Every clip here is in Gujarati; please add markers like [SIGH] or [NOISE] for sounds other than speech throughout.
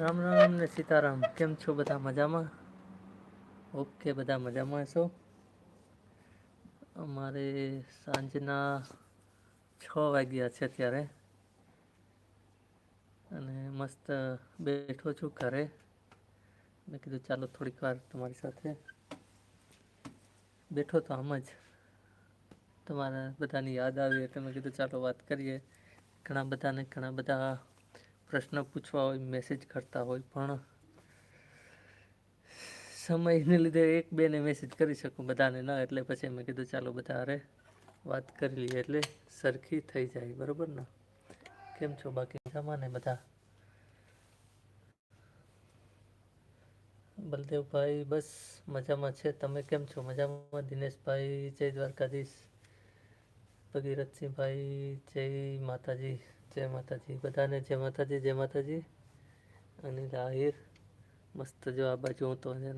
રામ રામ ને સીતારામ. કેમ છો બધા મજામાં? ઓકે, બધા મજામાં છો? અમારે સાંજના છ વાગ્યા છે અત્યારે. અને મસ્ત બેઠો છું ઘરે. મેં કીધું ચાલો થોડીક વાર તમારી સાથે બેઠો તો આમ જ. તમારા બધાની યાદ આવી એટલે મેં કીધું ચાલો વાત કરીએ. ઘણા બધાને ઘણા બધા પ્રશ્ન પૂછવા હોય મેસેજ કરતા હોય, પણ સમયને લીધે એક બેને મેસેજ કરી શકું બધાને ન, એટલે પછી મેં કીધું, ચાલો બધા વાત કરી લઈએ. એટલે સરખી થઈ જાય, બરોબર ને? કેમ છો બાકી? મજામાં ને બધા? બલદેવભાઈ, બસ મજામાં છે. તમે કેમ છો? મજામાં? દિનેશભાઈ, જય દ્વારકાધીશ. ભગીરથસિંહભાઈ, જય માતાજી. જય માતાજી, બધાને જય માતાજી જય માતાજી. અનિલ આહિર મસ્ત જો આ બાજુ હું તો છે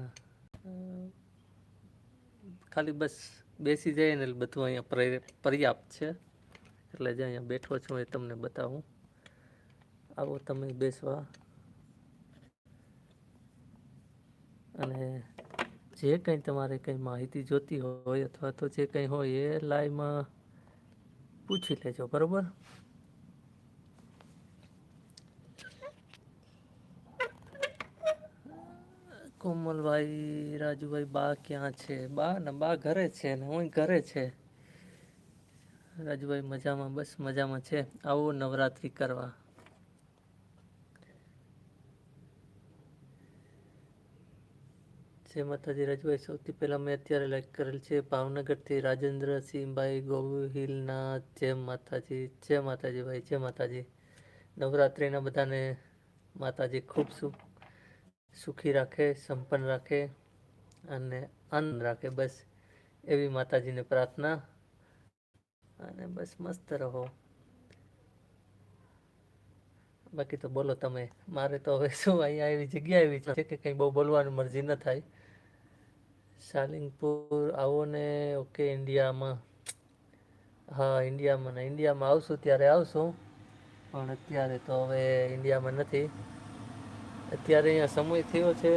ખાલી બસ બેસી જાય ને બધું અહીંયા પર્યાપ્ત છે. એટલે જે અહીંયા બેઠો છું એ તમને બતાવું. આવો તમે બેસવા. અને જે કંઈ તમારે કંઈ માહિતી જોતી હોય અથવા તો જે કંઈ હોય એ લાઈવમાં પૂછી લેજો, બરોબર? કોમલભાઈ, રાજુભાઈ બા ક્યાં છે? બા ને બા ઘરે છે ને હું ઘરે છે. રાજુભાઈ મજામાં, બસ મજામાં છે. આવો નવરાત્રી કરવા. જય માતાજી, રાજુભાઈ, સૌથી પહેલાં મેં અત્યારે લાઈક કરેલ છે ભાવનગરથી રાજેન્દ્રસિંહભાઈ ગોહિલના. જય માતાજી જય માતાજી ભાઈ, જય માતાજી. નવરાત્રિના બધાને માતાજી ખૂબ સુખ સુખી રાખે, સંપન્ન રાખે અને આનંદ રાખે. બસ એવી માતાજીને પ્રાર્થના અને બસ મસ્ત રહો. બાકી તો બોલો તમે, મારે તો હવે શું અહીંયા એવી જગ્યા એવી છે કે કંઈ બહુ બોલવાની મરજી ન થાય. શાલિંગપુર આવો ને, ઓકે, ઇન્ડિયામાં. હા, ઇન્ડિયામાં ને, ઇન્ડિયામાં આવશું, ત્યારે આવશું. પણ અત્યારે તો હવે ઇન્ડિયામાં નથી. અત્યારે અહીંયા સમય થયો છે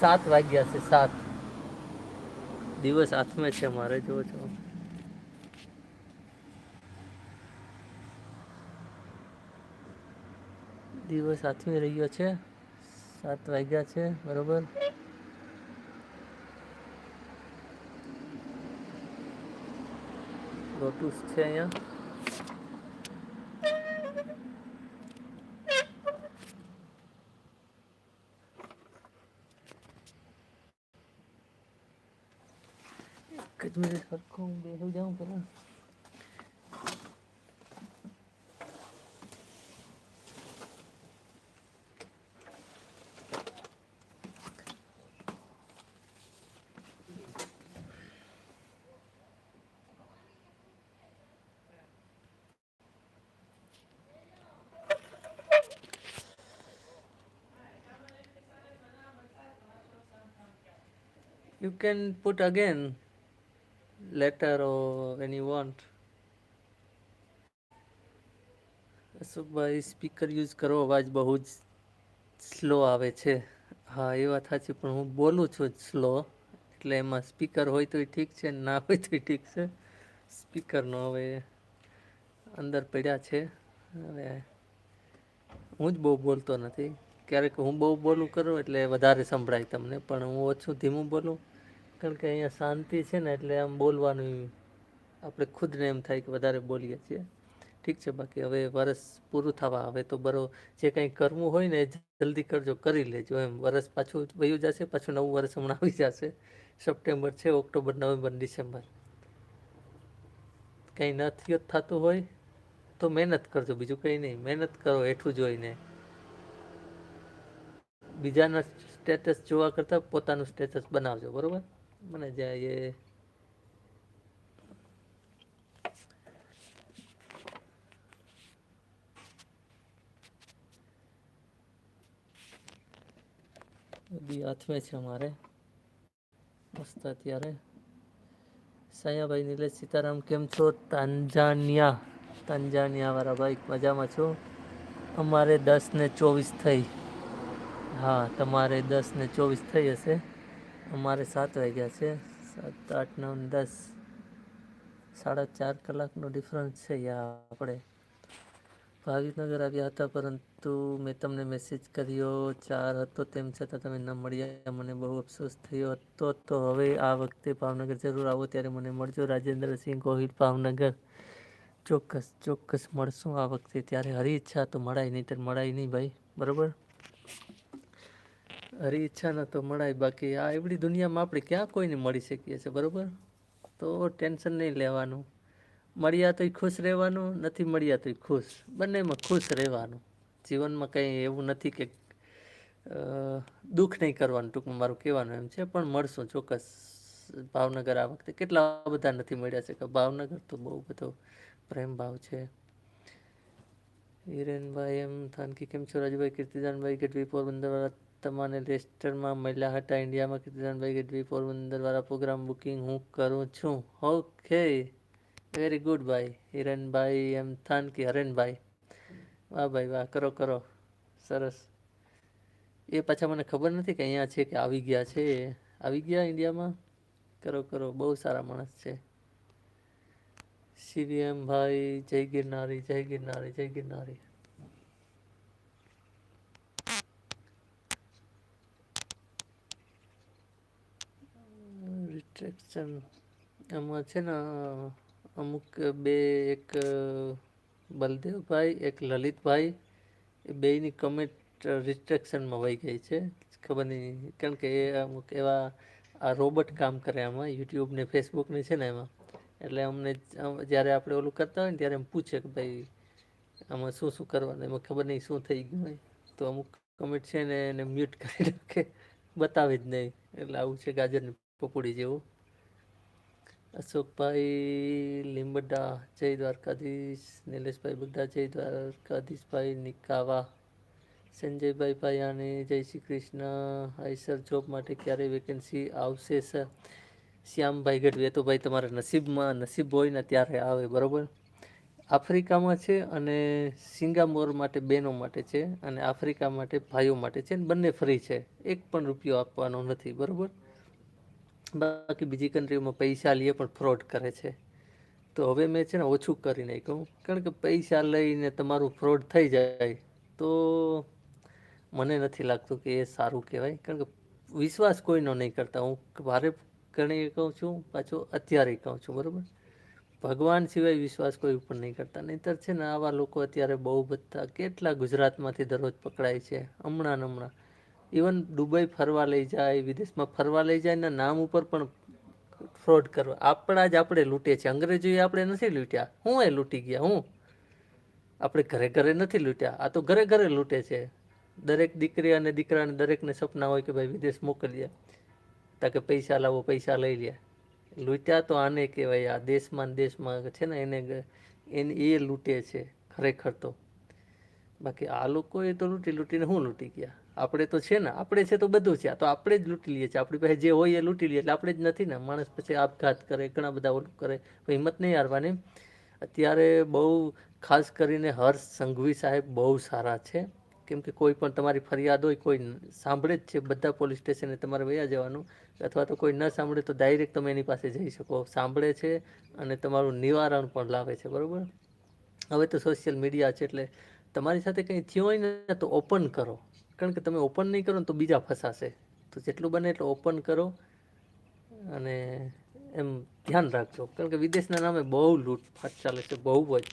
સાત વાગ્યા છે, સાત. દિવસ હાથમાં છે મારે જોવો છો. દિવસ હાથમી રહ્યો છે, સાત વાગ્યા છે, બરોબર? લોટુસ છે અહીંયા. એક જ મિનિટ સરખું હું બેસી જાઉં પેલા You can put again. Later or when you want. Ashokbhai speaker use કરો, અવાજ બહુ જ સ્લો આવે છે. હા, એ વાત સાચી, પણ હું બોલું છું સ્લો એટલે એમાં સ્પીકર હોય તો ઠીક છે, ના હોય તો ઠીક છે. સ્પીકરનો હવે અંદર પડ્યા છે. હવે હું જ બહુ બોલતો નથી. ક્યારેક હું બહુ બોલું કરું એટલે વધારે સંભળાય તમને, પણ હું ઓછું ધીમું બોલું. કારણ કે અહીંયા શાંતિ છે ને એટલે આમ બોલવાનું આપણે ખુદને એમ થાય કે વધારે બોલીએ છીએ. ઠીક છે, બાકી હવે વરસ પૂરું થવા હવે તો બરો, જે કંઈ કરવું હોય ને જલ્દી કરજો, કરી લેજો એમ. વરસ પાછું વયું જશે, પાછું નવું વરસ હમણાં આવી જશે. સપ્ટેમ્બર છે, ઓક્ટોબર, નવેમ્બર, ડિસેમ્બર. કંઈ નથી થતું હોય તો મહેનત કરજો, બીજું કંઈ નહીં. મહેનત કરો હેઠું જોઈને. બીજાના સ્ટેટસ જોવા કરતાં પોતાનું સ્ટેટસ બનાવજો, બરોબર? જાય એ બી હાથમાં છે અમારે મસ્ત અત્યારે સાયાભાઈ નિલેશ સીતારામ કેમ છો તાંજાનિયા તાંજાનિયા વાળા ભાઈ મજામાં છો અમારે દસ ને ચોવીસ થઈ હા તમારે દસ ને ચોવીસ થઈ હશે અમારે સાત વાગ્યા છે. સાત, આઠ, નવ, દસ, સાડા ચાર કલાકનો ડિફરન્સ છે યા આપણે. ભાવિકનગર આવ્યા હતા, પરંતુ મેં તમને મેસેજ કર્યો, ચાર હતો તેમ છતાં તમે ન મળ્યા. મને બહુ અફસોસ થયો હતો. તો હવે આ વખતે ભાવનગર જરૂર આવો, ત્યારે મને મળજો. રાજેન્દ્રસિંહ ગોહિલ ભાવનગર. ચોક્કસ ચોક્કસ મળશું આ વખતે. ત્યારે હરી ઈચ્છા તો મળાય નહીં ત્યારે મળાય નહીં ભાઈ. બરાબર? હરી ઈચ્છા ન તો મળાય બાકી આ એવડી દુનિયામાં આપણે ક્યાં કોઈને મળી શકીએ છીએ, બરાબર? તો ટેન્શન નહીં લેવાનું. મળ્યા તોય ખુશ રહેવાનું, નથી મળ્યા તોય ખુશ. બંનેમાં ખુશ રહેવાનું. જીવનમાં કંઈ એવું નથી કે દુઃખ નહીં કરવાનું, ટૂંકમાં મારું કહેવાનું એમ છે, પણ મળશું ચોક્કસ. ભાવનગર આ વખતે કેટલા બધા નથી મળ્યા છે, કે ભાવનગર તો બહુ બધો પ્રેમ ભાવ છે. હિરેનભાઈ એમ, થાનકી, કેમ છો? રાજુભાઈ, કીર્તિદાનભાઈ, ગઢવી, પોરબંદરવાળા તમારે લેસ્ટરમાં મળ્યા હતા ઇન્ડિયામાં કીર્તિદાનભાઈ ગઢવી પોરબંદરવાળા પ્રોગ્રામ બુકિંગ હું કરું છું. ઓકે. વેરી ગુડ ભાઈ. હિરણભાઈ એમ થાનકી હરેનભાઈ. વાહ ભાઈ, વાહ. કરો કરો. સરસ. એ પાછા મને ખબર નથી કે અહીંયા છે કે આવી ગયા છે. આવી ગયા ઇન્ડિયામાં? કરો કરો. બહુ સારા માણસ છે. સીવીએમ ભાઈ, જય ગિરનારી જય ગિરનારી જય ગિરનારી. રિસ્ટ્રિક્શન એમાં. છે ને અમુક બે, એક બલદેવભાઈ, એક લલિતભાઈ, એ બેયની કમેન્ટ રિસ્ટ્રિક્શનમાં વહી ગઈ છે. ખબર નહીં, કારણ કે એ અમુક એવા આ રોબોટ કામ કરે આમાં યુટ્યુબ ને ફેસબુક ને છે ને એમાં. એટલે અમને જ્યારે આપણે ઓલું કરતા હોય ને, ત્યારે એમ પૂછે કે ભાઈ, આમાં શું શું કરવાનું? એમાં ખબર નહીં શું થઈ ગયું હોય. તો અમુક કમેન્ટ છે ને, એને મ્યુટ કરી રાખે બતાવે જ નહીં. એટલે આવું છે ગાજરની પપોડી જેવું. અશોકભાઈ લીંબડા, જય દ્વારકાધીશ, નિલેશભાઈ બગડા જય દ્વારકાધીશભાઈ નિકાવા, સંજયભાઈ ભાયાને, Jai Shri Krishna. Hi sir, job માટે ક્યારે વેકેન્સી આવશે સર? શ્યામભાઈ ગઢવી તો ભાઈ તમારા નસીબમાં, નસીબ હોય ને ત્યારે આવે, બરાબર? આફ્રિકામાં છે અને સિંગાપોર માટે બહેનો માટે છે અને આફ્રિકા માટે, ભાઈઓ માટે છે બંને ફ્રી છે. એક પણ રૂપિયો આપવાનો નથી, બરાબર? બાકી બીજી કન્ટ્રીમાં પૈસા લઈએ પણ ફ્રોડ કરે છે. તો હવે મેં છે ને ઓછું કરી નાખ્યું કારણ કે પૈસા લઈને તમારું ફ્રોડ થઈ જાય તો મને નથી લાગતું કે એ સારું કહેવાય. કારણ કે વિશ્વાસ કોઈનો નહીં કરતા. હું ભારે ઘણી કહું છું, પાછું અત્યારે કહું છું, બરાબર? ભગવાન સિવાય વિશ્વાસ કોઈ ઉપર નહીં કરતા. નહીંતર છે ને આવા લોકો અત્યારે બહુ બધા કેટલા ગુજરાતમાંથી દરરોજ પકડાય છે, હમણાં હમણાં. ઇવન દુબઈ ફરવા લઈ જાય, વિદેશમાં ફરવા લઈ જાય ને નામ ઉપર પણ ફ્રોડ કરવા. આપણા જ આપણે લૂંટે છે અંગ્રેજોએ આપણે નથી લૂંટ્યા. હું એ લૂંટી ગયા, હું. આપણે ઘરે ઘરે નથી લૂંટ્યા. આ તો ઘરે ઘરે લૂંટે છે. દરેક દીકરી અને દીકરાને દરેકને સપના હોય કે ભાઈ વિદેશ મોકલીએ તાકે પૈસા લાવો, પૈસા લઈ લે. લૂંટ્યા તો આને કહેવાય, આ દેશમાં દેશમાં છે ને એને એને એ લૂંટે છે, ખરેખર તો. બાકી આ લોકોએ તો લૂંટી, લૂંટીને હું લૂંટી ગયા. આપણે તો છે ને, આપણે છે તો બધું છે. તો આપણે જ લૂંટી લઈએ છીએ. આપણી પાસે જે હોય એ લૂંટી લઈએ. એટલે આપણે જ નથી ને. માણસ પછી આપઘાત કરે, ઘણા બધા ઓલું કરે. હિંમત નહીં હારવાની. અત્યારે બહુ ખાસ કરીને હર્ષ સંઘવી સાહેબ બહુ સારા છે. કેમ કે કોઈ પણ તમારી ફરિયાદ હોય, કોઈ સાંભળે જ છે. બધા પોલીસ સ્ટેશને તમારે વયા જવાનું. અથવા તો કોઈ ન સાંભળે તો ડાયરેક્ટ તમે એની પાસે જઈ શકો. સાંભળે છે અને તમારું નિવારણ પણ લાવે છે. બરાબર? હવે તો સોશિયલ મીડિયા છે એટલે તમારી સાથે કંઈ થયું હોય ને, તો ઓપન કરો. કારણ કે તમે ઓપન નહીં કરો ને તો બીજા ફસાશે. તો જેટલું બને એટલું ઓપન કરો અને એમ ધ્યાન રાખજો. કારણ કે વિદેશના નામે બહુ લૂંટફાટ ચાલે છે, બહુ જ.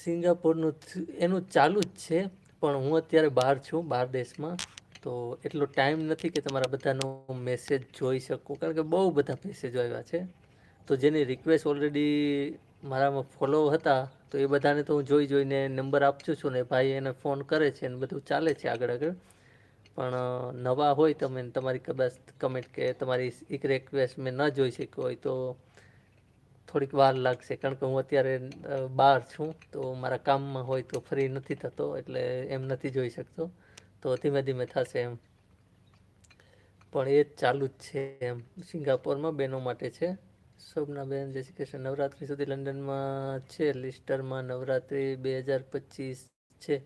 સિંગાપોરનું એનું ચાલુ જ છે, પણ હું અત્યારે બહાર છું, બહાર દેશમાં. તો એટલો ટાઈમ નથી કે તમારા બધાનો મેસેજ જોઈ શકું. કારણ કે બહુ બધા મેસેજો આવ્યા છે. તો જેની રિક્વેસ્ટ ઓલરેડી મારામાં ફોલો હતા, તો એ બધાને તો હું જોઈ જોઈને નંબર આપું છું ને ભાઈ એને ફોન કરે છે ને બધું ચાલે છે આગળ આગળ. પણ નવા હોય તમે તમારી કદાચ કમેન્ટ કે તમારી એક રિક્વેસ્ટ મેં ન જોઈ શક્યો હોય તો થોડીક વાર લાગશે. કારણ કે હું અત્યારે બહાર છું, તો મારા કામમાં હોય તો ફ્રી નથી થતો, એટલે એમ નથી જોઈ શકતો. તો ધીમે ધીમે થશે એમ. પણ એ ચાલુ જ છે એમ. સિંગાપોરમાં બહેનો માટે છે. શોભનાબેન જય શ્રી કૃષ્ણ. નવરાત્રી સુધી લંડનમાં છે, લિસ્ટરમાં નવરાત્રી બે હજાર પચીસ છે.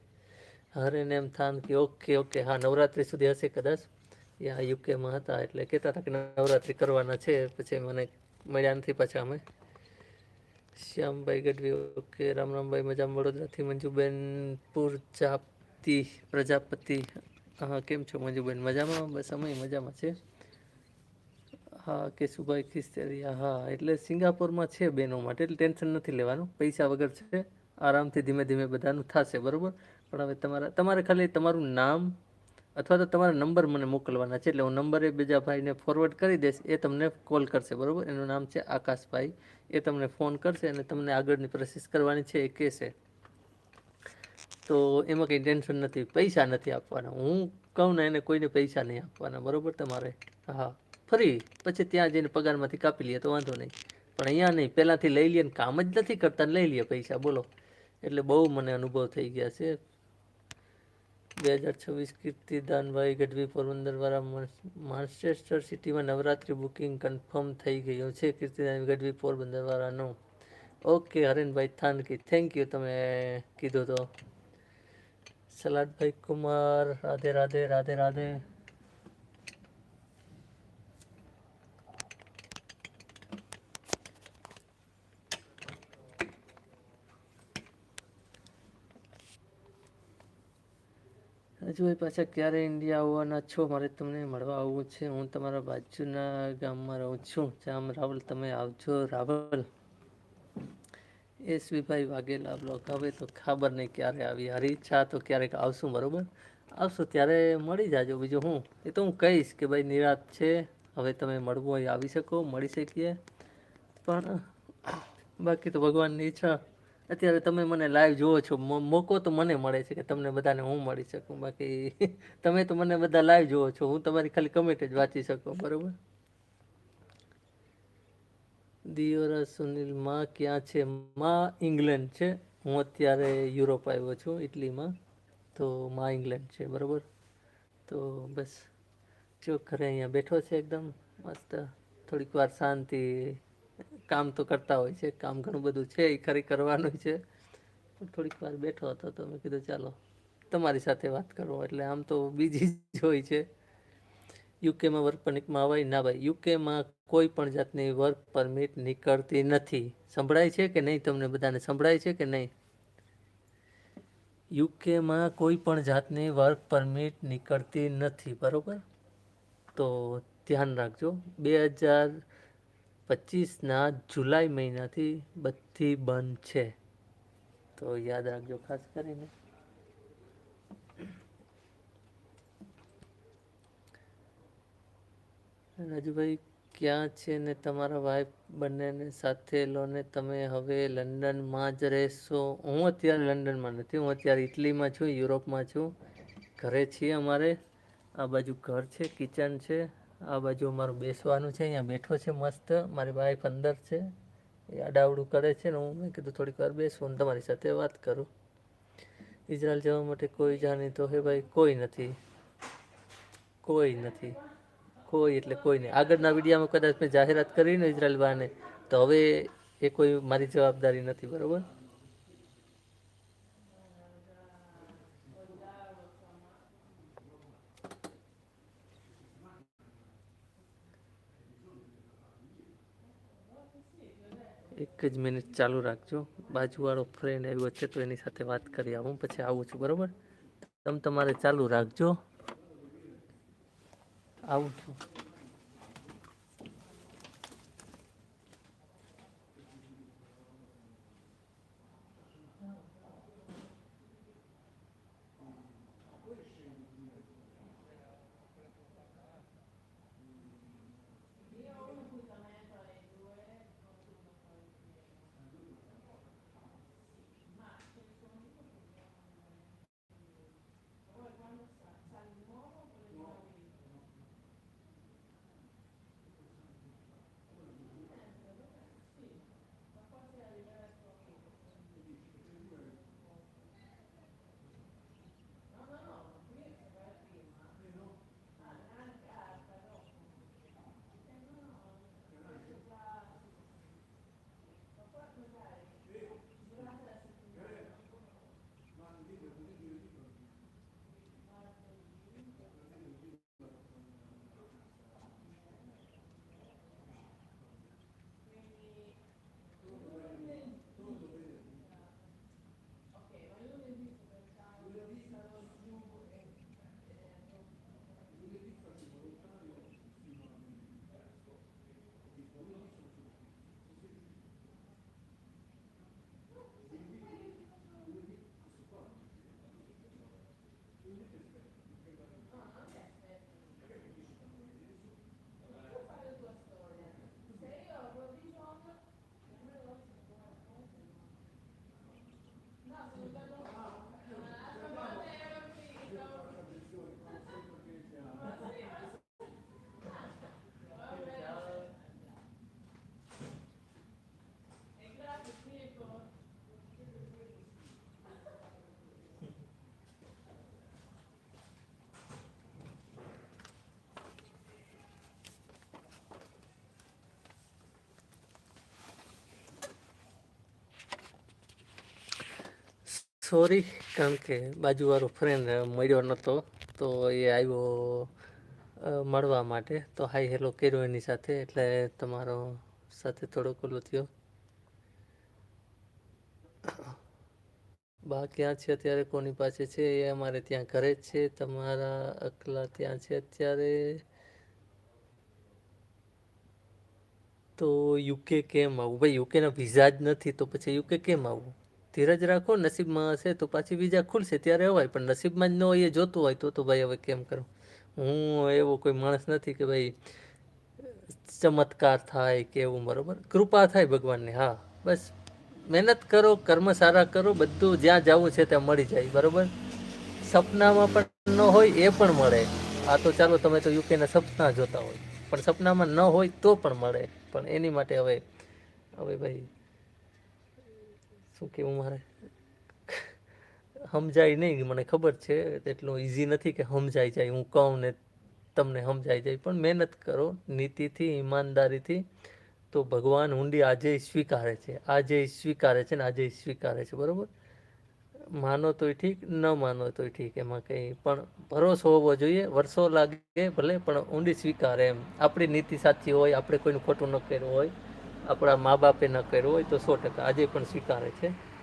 હરે એમ થાન કે, ઓકે ઓકે, હા, નવરાત્રી સુધી હશે કદાચ. યા યુકેમાં હતા, એટલે કહેતા હતા કે નવરાત્રી કરવાના છે. પછી મને મળ્યા નથી પાછા અમે. શ્યામભાઈ ગઢવી, ઓકે રામ રામભાઈ મજામાં, વડોદરાથી મંજુબેન, પૂરજાપતિ, પ્રજાપતિ. હા, કેમ છો મંજુબેન? મજામાં? બસ અમે મજામાં છે હા કેશુભાઈ ખિસ્તેરિયા, હા, એટલે સિંગાપોરમાં છે બહેનો માટે, એટલે ટેન્શન નથી લેવાનું. પૈસા વગર છે, આરામથી ધીમે ધીમે બધાનું થશે, બરાબર? પણ હવે તમારા, તમારે ખાલી તમારું નામ અથવા તો તમારા નંબર મને મોકલવાના છે, એટલે હું નંબરે બીજા ભાઈને ફોરવર્ડ કરી દઈશ, એ તમને કોલ કરશે, બરાબર? એનું નામ છે આકાશભાઈ. એ તમને ફોન કરશે અને તમને આગળની પ્રોસેસ કરવાની છે, એ કહેશે. તો એમાં કંઈ ટેન્શન નથી, પૈસા નથી આપવાના. હું કહું ને, એને કોઈને પૈસા નહીં આપવાના, બરાબર તમારે? હા. ફરી પછી ત્યાં જઈને પગારમાંથી કાપી લઈએ તો વાંધો નહીં. પણ અહીંયા નહીં, પહેલાંથી લઈ લઈએ ને કામ જ નથી કરતા લઈ લઈએ પૈસા, બોલો. એટલે બહુ મને અનુભવ થઈ ગયા છે. બે હજાર છવ્વીસ કીર્તિદાનભાઈ ગઢવી પોરબંદરવાળા માન્ચેસ્ટર સિટીમાં નવરાત્રિ બુકિંગ કન્ફર્મ થઈ ગયું છે કીર્તિદાન ગઢવી પોરબંદરવાળાનું. ઓકે, હરેનભાઈ થાનકી થેન્ક યુ તમે કીધું તો. સલાડભાઈ કુમાર, રાધે રાધે રાધે રાધે. હજુ એ પાછા ક્યારે ઇન્ડિયા આવવાના છો? મારે તમને મળવા આવવું છે. હું તમારા બાજુના ગામમાં રહું છું. જામ રાવલ, તમે આવજો રાવલ. એસવીભાઈ વાઘેલા બ્લોક. હવે તો ખબર નહીં ક્યારે આવી. હારી ઈચ્છા તો ક્યારેક આવશું, બરાબર? આવશો, ત્યારે મળી જાજો. બીજું હું? એ તો હું કહીશ કે ભાઈ નિરાત છે. હવે તમે મળવું હોય, આવી શકો, મળી શકીએ. પણ બાકી તો ભગવાનની ઈચ્છા. અત્યારે તમે મને લાઈવ જુઓ છો. મોકો તો મને મળે છે કે તમને બધાને હું મળી શકું. બાકી [LAUGHS] તમે તો મને બધા લાઈવ જુઓ છો. હું તમારી ખાલી કમેન્ટ જ વાંચી શકું, બરાબર? દિયોરા સુનિલ, માં ક્યાં છે? માં ઇંગ્લેન્ડ છે. હું અત્યારે યુરોપ આવ્યો છું, ઇટલીમાં. તો માં ઇંગ્લેન્ડ છે, બરાબર? તો બસ જો ઘરે અહીંયા બેઠો છે એકદમ. મસ્ત. થોડીક વાર શાંતિ કામ તો કરતા હોય છે, કામ ઘણું બધું છે, એ ખરી કરવાનું છે. થોડીક વાર બેઠો હતો તો મેં કીધું, ચાલો, તમારી સાથે વાત કરો. એટલે આમ તો બીજી જ હોય છે. યુકેમાં વર્ક પરમિટમાં અવાય ના ભાઈ, યુકેમાં કોઈ પણ જાતની વર્ક પરમિટ નીકળતી નથી. સંભળાય છે કે નહીં? તમને બધાને સંભળાય છે કે નહીં? યુકેમાં કોઈ પણ જાતની વર્ક પરમિટ નીકળતી નથી, બરાબર? તો ધ્યાન રાખજો. બે હજાર પચીસના જુલાઈ મહિનાથી બધી બંધ છે. તો યાદ રાખજો ખાસ કરીને. રાજુભાઈ, ક્યાં છે ને તમારા વાઈફ બંનેને સાથે? લો ને તમે હવે લંડનમાં જ રહેશો. હું અત્યારે લંડનમાં નથી. હું અત્યારે ઇટલીમાં છું, યુરોપમાં છું. ઘરે છીએ અમારે. આ બાજુ ઘર છે, કિચન છે. આ બાજુ મારું બેસવાનું છે, અહીંયા બેઠો છે મસ્ત. મારી વાઈફ અંદર છે. એ આડાવડું કરે છે ને હું મેં કીધું થોડીક વાર બેસું ને તમારી સાથે વાત કરું. ઇઝરાયલ જવા માટે કોઈ જાણીતો હે ભાઈ? કોઈ નથી. કોઈ નથી. કોઈ એટલે કોઈ નહીં. આગળના વિડીયામાં કદાચ મેં જાહેરાત કરી ને ઇઝરાયલ બાને, તો હવે એ કોઈ મારી જવાબદારી નથી, બરાબર? એક જ મિનિટ ચાલુ રાખજો. બાજુવાળો ફ્રેન્ડ આવ્યો છે તો એની સાથે વાત કરી આવું, પછી આવું છું, બરાબર? તમે તમારે ચાલુ રાખજો. આવું છું. સોરી, કારણ કે બાજુવાળો ફ્રેન્ડ મળ્યો નહોતો તો એ આવ્યો મળવા માટે. તો હાઈ હેલો કર્યો એની સાથે, એટલે તમારો સાથે થોડોક કોલો થયો. બા ક્યાં છે અત્યારે? કોની પાસે છે? એ અમારે ત્યાં ઘરે જ છે. તમારા અકલા ત્યાં છે અત્યારે? તો યુકે કેમ આવવું ભાઈ, યુકેના વિઝા જ નથી, તો પછી યુકે કેમ આવવું ધીરજ રાખો, નસીબમાં હશે તો પાછી બીજા ખુલશે, ત્યારે અવાય. પણ નસીબમાં જ ન હોય એ જોતું હોય તો તો ભાઈ હવે કેમ કરું? હું એવો કોઈ માણસ નથી કે ભાઈ ચમત્કાર થાય કે એવું, બરાબર? કૃપા થાય ભગવાનની, હા. બસ, મહેનત કરો, કર્મ સારા કરો, બધું જ્યાં જવું છે ત્યાં મળી જાય, બરાબર? સપનામાં પણ ન હોય એ પણ મળે. આ તો ચાલો તમે તો યુકેના સપના જોતા હોય. પણ સપનામાં ન હોય તો પણ મળે. પણ એની માટે હવે હવે ભાઈ શું કહેવું મારે? સમજાય નહીં, મને ખબર છે, એટલું ઇઝી નથી કે સમજાઈ જાય. હું કહું ને તમને સમજાઈ જાય. પણ મહેનત કરો, નીતિથી, ઈમાનદારીથી. તો ભગવાન ઊંડી આજે સ્વીકારે છે. આજે સ્વીકારે છે ને આજે સ્વીકારે છે. બરાબર? માનો તોય ઠીક, ન માનો તોય ઠીક, એમાં કંઈ. પણ ભરોસો હોવો જોઈએ. વર્ષો લાગે ભલે, પણ ઊંડી સ્વીકારે એમ. આપણી નીતિ સાચી હોય, આપણે કોઈનું ખોટું ન કર્યું હોય. આપણા મા બાપે ન કર્યું હોય તો સો ટકા આજે પણ સ્વીકારે છે.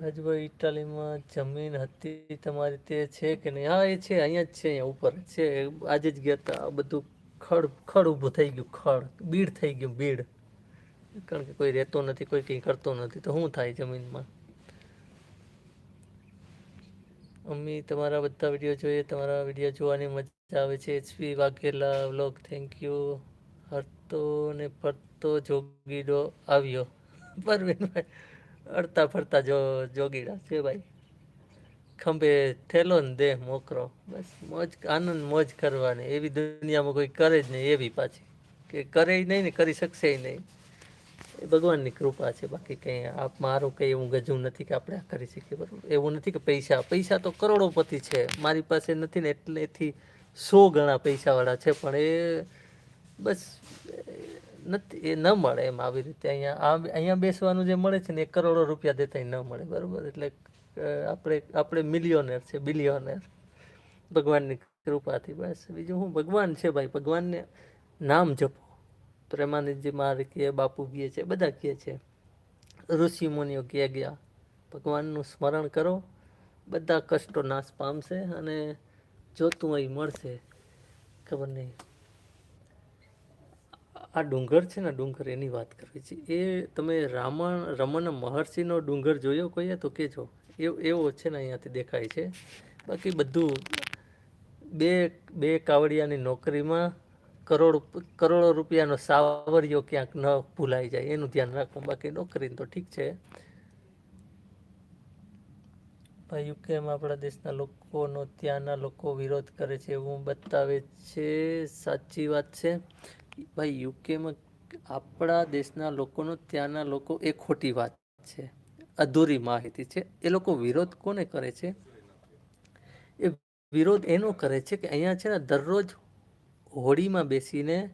રાજભાઈ, ઇટાલીમાં જમીન હતી, તમારી તે છે કે નહીં? હા, એ છે, અહીંયા જ છે, અહીંયા ઉપર છે. આજે જ ગયા હતા બધું ખડ ખડ ઊભું થઈ ગયું, ખડ. બીડ થઈ ગયું, બીડ. કારણ કે કોઈ રહેતો નથી, કોઈ કંઈ કરતો નથી. તો શું થાય જમીનમાં? અમ્મી તમારા બધા વીડિયો જોઈએ, તમારા વીડિયો જોવાની મજા આવે છે. HP Vaghela vlog thank you હરતો ને ફરતો જોગીડો આવ્યો. પરવીનભાઈ અડતા ફરતા જો, જોગીડા છે ભાઈ. ખંભે થેલો ને દેહ મોકરો. બસ મોજ, આનંદ મોજ કરવાની. એવી દુનિયામાં કોઈ કરે જ નહીં એવી પાછી. કે કરે નહીં ને કરી શકશે નહીં. એ ભગવાનની કૃપા છે. બાકી કંઈ આપ મારું કંઈ એવું ગજવું નથી કે આપણે આ કરી શકીએ. બરાબર. એવું નથી કે પૈસા. પૈસા તો કરોડોપતિ છે. મારી પાસે નથી ને એટલેથી સો ગણા પૈસાવાળા છે, પણ એ બસ નથી, એ ન મળે એમ આવી રીતે. અહીંયા અહીંયા બેસવાનું જે મળે છે ને એ કરોડો રૂપિયા દેતા ન મળે. બરાબર. એટલે આપણે આપણે મિલિયોનેર છે, બિલિયોનેર. ભગવાનની કૃપાથી બસ. બીજું હું ભગવાન છે ભાઈ. ભગવાનને નામ જપો. પ્રેમાનંદજી મહારાજ કહે બાપુ કહે છે, બધા કહે છે. ઋષિ મુનિઓ કહે ગયા. ભગવાનનું સ્મરણ કરો. બધા કષ્ટો નાશ પામશે અને જોતું અહીં મળશે, ખબર નહીં. આ ડુંગર છે ને, ડુંગર એની વાત કરવી છે. એ તમે રામણ રમણ મહર્ષિનો ડુંગર જોયો કોઈએ તો કહેજો. એવો છે ને અહીંયાથી દેખાય છે. બાકી બધું બે બે કાવડિયાની નોકરીમાં કરોડ કરોડો રૂપિયાનો સાવરિયો ક્યાંક ન ભૂલાઈ જાય, એનું ધ્યાન રાખવું બાકી નોકરી તો ઠીક છે. ભાઈ યુકેમાં આપણા દેશના લોકોનો, ત્યાંના લોકો વિરોધ કરે છે એવું બતાવે છે, સાચી વાત છે. ભાઈ યુકેમાં આપણા દેશના લોકોનો, ત્યાંના લોકો, એ ખોટી વાત છે. અધૂરી માહિતી છે. એ લોકો વિરોધ કોને કરે છે? એ વિરોધ એનો કરે છે કે અહીંયા છે ને દરરોજ હોડીમાં બેસીને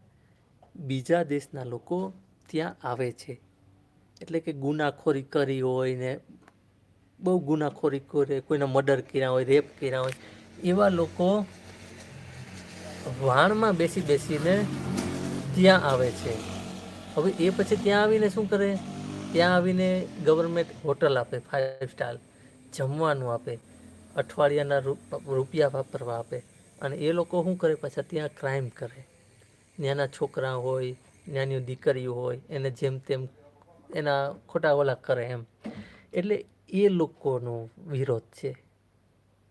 બીજા દેશના લોકો ત્યાં આવે છે. એટલે કે ગુનાખોરી કરી હોય ને બહુ ગુનાખોરી કરે, કોઈના મર્ડર કર્યા હોય, રેપ કર્યા હોય, એવા લોકો વાણમાં બેસી બેસીને ત્યાં આવે છે. હવે એ પછી ત્યાં આવીને શું કરે? ત્યાં આવીને ગવર્મેન્ટ હોટલ આપે ફાઇવ સ્ટાર જમવાનું આપે, અઠવાડિયાના રૂપિયા વાપરવા આપે. અને એ લોકો શું કરે? પાછા ત્યાં ક્રાઇમ કરે. ત્યાંના છોકરા હોય, ત્યાંની દીકરીઓ હોય, એને જેમ તેમ એના ખોટા ઓલા કરે એમ. એટલે એ લોકોનો વિરોધ છે.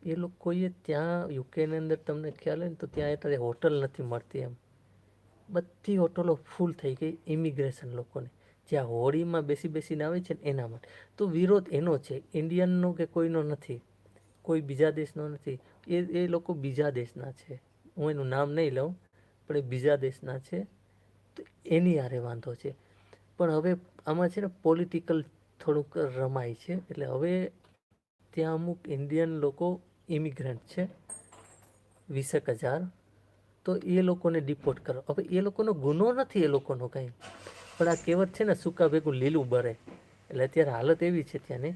એ લોકોએ ત્યાં યુકેની અંદર તમને ખ્યાલ હોય ને તો ત્યાં અત્યારે હોટલ નથી મળતી એમ. બધી હોટલો ફૂલ થઈ ગઈ ઇમિગ્રેશન લોકોને. જ્યાં હોળીમાં બેસી બેસીને આવે છે ને એના માટે. તો વિરોધ એનો છે. ઇન્ડિયનનો કે કોઈનો નથી. કોઈ બીજા દેશનો નથી. એ એ લોકો બીજા દેશના છે. હું એનું નામ નહીં લઉં, પણ એ બીજા દેશના છે. તો એની આરે વાંધો છે. પણ હવે આમાં છે ને પોલિટિકલ થોડુંક રમાય છે. એટલે હવે ત્યાં અમુક ઇન્ડિયન લોકો ઇમિગ્રન્ટ છે, વીસેક હજાર. તો એ લોકોને ડિપોર્ટ કરો. હવે એ લોકોનો ગુનો નથી એ લોકોનો કંઈ. પણ આ કહેવત છે ને, સૂકા ભેગું લીલું બરે. એટલે અત્યારે હાલત એવી છે ત્યાંની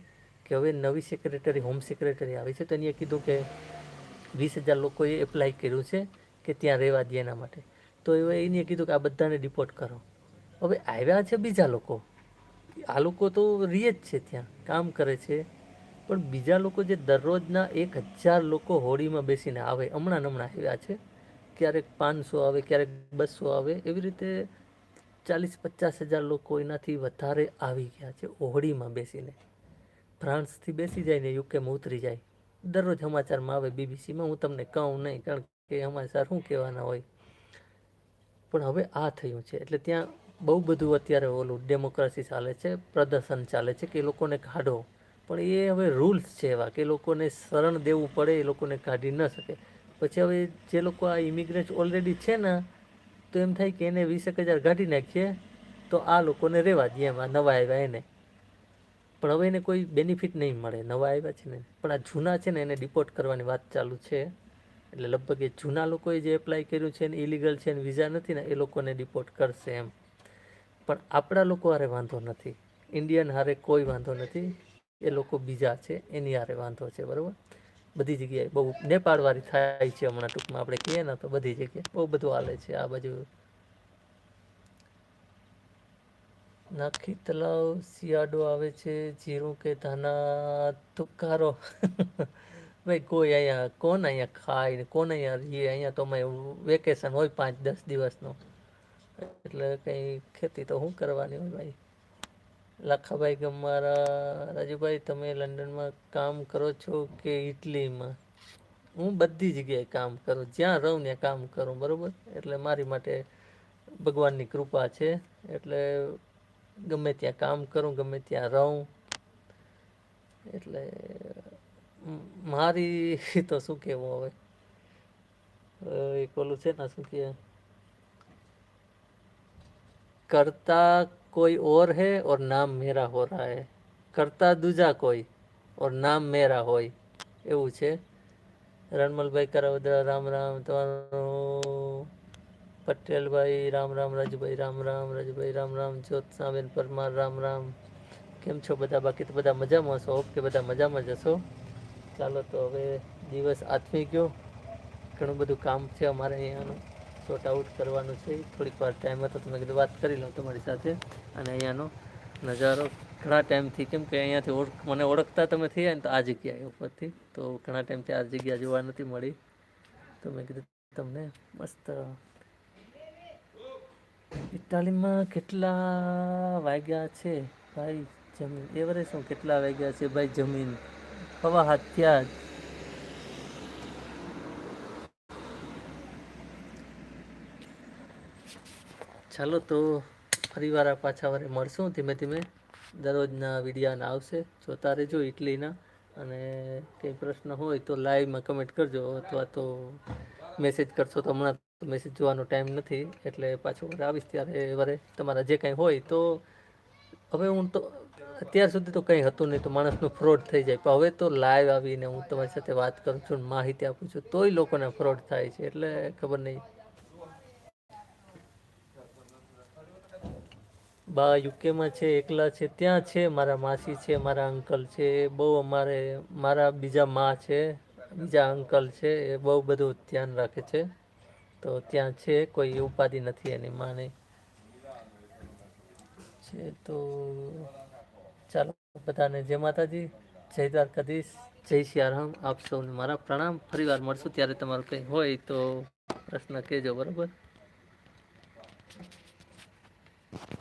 કે હવે નવી સેક્રેટરી હોમ સેક્રેટરી આવી છે. તો એને કીધું કે વીસ હજાર લોકોએ એપ્લાય કર્યું છે કે ત્યાં રહેવા દે એના માટે. તો એ એને કીધું કે આ બધાને ડિપોર્ટ કરો. હવે આવ્યા છે બીજા લોકો. આ લોકો તો રીએ જ છે ત્યાં, કામ કરે છે. પણ બીજા લોકો જે દરરોજના એક હજાર લોકો હોળીમાં બેસીને આવે, હમણાં હમણાં આવ્યા છે, ક્યારેક પાંચસો આવે, ક્યારેક બસો આવે, એવી રીતે ચાલીસ, પચાસ હજાર લોકો એનાથી વધારે આવી ગયા છે હોળીમાં બેસીને. ફ્રાન્સથી બેસી જાય ને યુકેમાં ઉતરી જાય. દરરોજ સમાચારમાં આવે બીબીસીમાં, હું તમને કહું નહીં, કારણ કે સમાચાર શું કહેવાના હોય. પણ હવે આ થયું છે, એટલે ત્યાં બહુ બધું અત્યારે ઓલું ડેમોક્રેસી ચાલે છે, પ્રદર્શન ચાલે છે, કે એ લોકોને કાઢો. પણ એ હવે રૂલ્સ છે એવા, કે લોકોને શરણ દેવું પડે, એ લોકોને કાઢી ન શકે. પછી હવે જે લોકો આ ઇમિગ્રન્ટ ઓલરેડી છે ને, તો એમ થાય કે એને વીસેક હજાર કાઢી નાખીએ, તો આ લોકોને રહેવા દઈએ એમાં નવા આવ્યા એને. પણ હવે એને કોઈ બેનિફિટ નહીં મળે. નવા આવ્યા છે ને. પણ આ જૂના છે ને, એને ડિપોર્ટ કરવાની વાત ચાલુ છે. એટલે લગભગ એ જૂના લોકોએ જે એપ્લાય કર્યું છે ને ઇલીગલ છે ને વિઝા નથી ને, એ લોકોને ડિપોર્ટ કરશે એમ. પણ આપણા લોકો હારે વાંધો નથી. ઇન્ડિયન હારે કોઈ વાંધો નથી. એ લોકો બીજા છે, એની હારે વાંધો છે, બરાબર? બધી જગ્યાએ બહુ નેપાળવાળી થાય છે હમણાં ટૂંકમાં. આપણે કહીએ ને તો બધી જગ્યાએ બહુ બધું હાલે છે. આ બાજુ નાખી તલાવ શિયાળો આવે છે જીરું કે ધાના, તુકારો. ભાઈ, કોઈ અહીંયા, કોણ અહીંયા ખાય ને કોણ અહીંયા રહીએ? અહીંયા તો અમે વેકેશન હોય પાંચ, દસ દિવસનો. એટલે કંઈ ખેતી તો શું કરવાની હોય ભાઈ? લાખાભાઈ ગમારા મારા રાજુભાઈ, તમે લંડનમાં કામ કરો છો કે ઇટલીમાં? હું બધી જગ્યાએ કામ કરું, જ્યાં રહું ત્યાં કામ કરું, બરાબર? એટલે મારી માટે ભગવાનની કૃપા છે. એટલે ગમે ત્યાં કામ કરું, ગમે ત્યાં રહું. એટલે મારી [LAUGHS] તો શું કહેવું હવે? એક ઓલું છે ને, શું કહે કરતા કોઈ ઓર હે ઓર નામ મેરા હો રહા હે. કરતા દૂજા કોઈ ઓર નામ મેરા હોય. એવું છે. રણમલભાઈ કરાવદરા, રામ રામ, તમારું પટેલભાઈ, રામ રામ, રાજુભાઈ, રામ રામ, રાજુભાઈ, રામ રામ, જ્યોત સામેન પરમાર, રામ રામ. કેમ છો બધા? બાકી તો બધા મજામાં છો હોપ કે બધા મજામાં જ હશો? ચાલો તો હવે દિવસ આથમી ગયો. ઘણું બધું કામ છે અમારે અહીંયાનું. શોર્ટ આઉટ કરવાનું છે. થોડીક વાર ટાઈમ હતો તો મેં કીધું વાત કરી લઉં તમારી સાથે. અને અહીંયાનો નજારો ઘણા ટાઈમથી કેમ કે અહીંયાથી ઓળખ મને ઓળખતા તમે થયા ને તો આ જગ્યાએ ઉપરથી. તો ઘણા ટાઈમથી આ જગ્યા જોવા નથી મળી. તો મેં કીધું તમને મસ્ત ઇટાલીમાં કેટલા વાગ્યા છે? ભાઈ, જમીન એવરે શું કેટલા વાગ્યા છે ભાઈ જમીન? હવા હાથ્યા ચાલો તો ફરીવાર પાછા વારે મળશું. ધીમે ધીમે દરરોજના વિડીયાના આવશે. જોતા રહેજો ઇટલીના. અને કંઈ પ્રશ્ન હોય તો લાઈવમાં કમેન્ટ કરજો અથવા તો મેસેજ કરશો તો હમણાં મેસેજ જોવાનો ટાઈમ નથી, એટલે પાછું વરે આવીશ ત્યારે વરે તમારા જે કંઈ હોય તો હવે હું તો અત્યાર સુધી તો કંઈ હતું નહીં, તો માણસનું ફ્રોડ થઈ જાય. પણ હવે તો લાઈવ આવીને હું તમારી સાથે વાત કરું છું માહિતી આપું છું, તોય લોકોને ફ્રોડ થાય છે, એટલે ખબર નહીં. બા, યુકેમાં છે, એકલા છે, ત્યાં છે, મારા માસી છે, મારા અંકલ છે, બહુ અમારે, મારા બીજા મા છે, બીજા અંકલ છે, એ બહુ બધું ધ્યાન રાખે છે. તો ત્યાં છે, કોઈ ઉપાધિ નથી એની માને. છે તો ચાલો, બધાને જય માતાજી, જય દ્વારકાધીશ, જય સિયારામ. આપ સૌને મારા પ્રણામ. ફરીવાર મળશું ત્યારે તમારું કંઈ હોય તો પ્રશ્ન કહેજો, બરાબર?